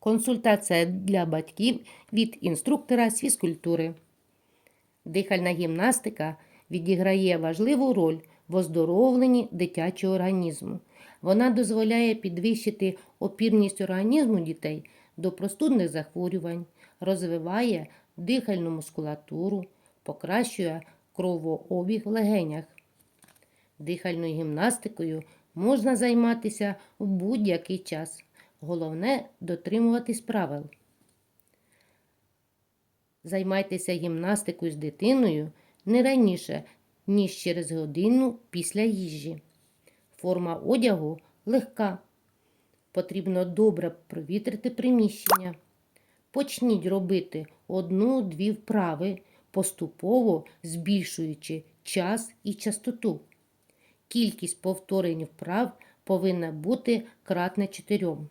Консультація для батьків від інструктора з фізкультури. Дихальна гімнастика відіграє важливу роль в оздоровленні дитячого організму. Вона дозволяє підвищити опірність організму дітей до простудних захворювань, розвиває дихальну мускулатуру, покращує кровообіг в легенях. Дихальною гімнастикою можна займатися в будь-який час. Головне дотримуватись правил. Займайтеся гімнастикою з дитиною не раніше, ніж через годину після їжі. Форма одягу легка. Потрібно добре провітрити приміщення. Почніть робити одну-дві вправи, поступово збільшуючи час і частоту. Кількість повторень вправ повинна бути кратне чотирьом.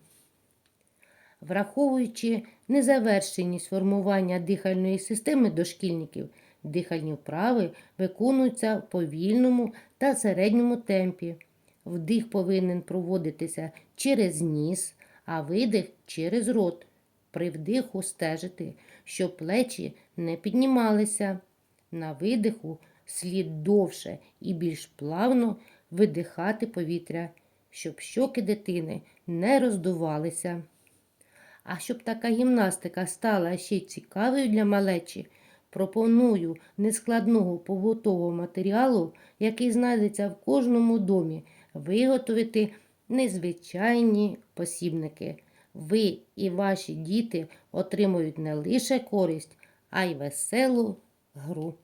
Враховуючи незавершеність формування дихальної системи дошкільників, дихальні вправи виконуються в повільному та середньому темпі. Вдих повинен проводитися через ніс, а видих через рот. При вдиху стежити, щоб плечі не піднімалися. На видиху слід довше і більш плавно видихати повітря, щоб щоки дитини не роздувалися. А щоб така гімнастика стала ще цікавою для малечі, пропоную нескладного побутового матеріалу, який знайдеться в кожному домі, виготовити незвичайні посібники. Ви і ваші діти отримують не лише користь, а й веселу гру.